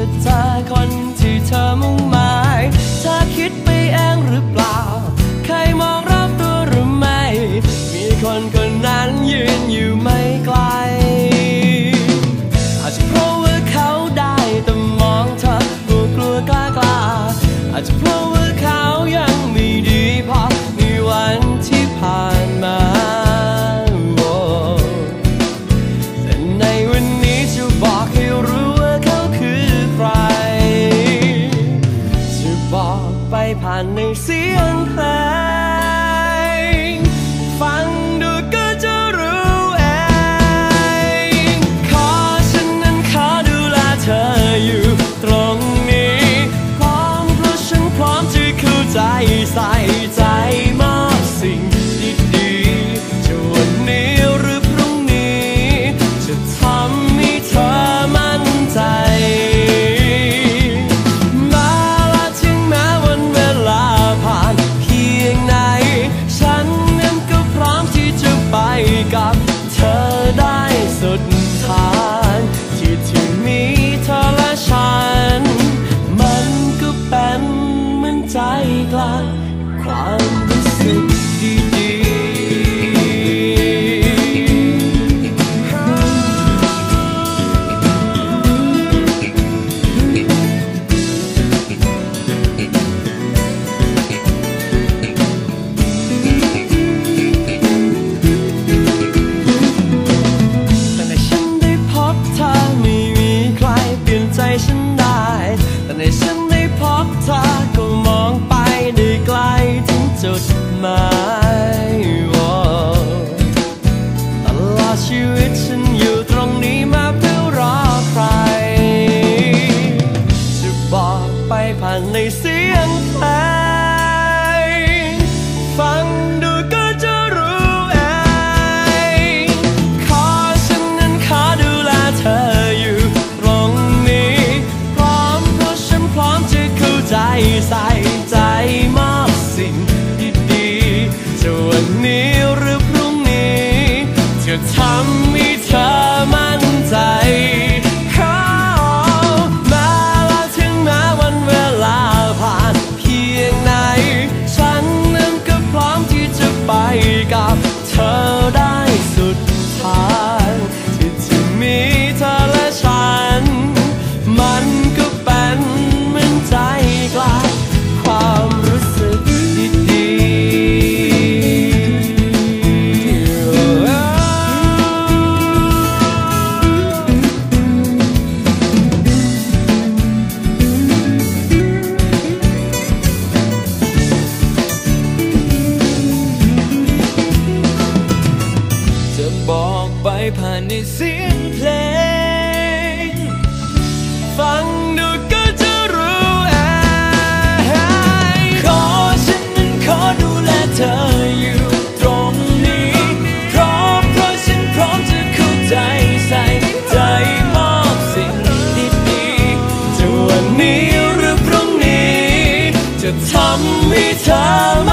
จะเจอคนที่เธอมุ่งมา ใจกลางความรู้สึก my ในเสียงเพลง ฟังดูก็จะรู้ไอขอฉันนั้นขอดูแลเธออยู่ตรงนี้ พร้อเพราะฉันพร้อมจะเข้าใจใส่ใจมอบสิ่งดีๆจะวันนี้หรือพรุ่งนี้ จะทำให้เธอ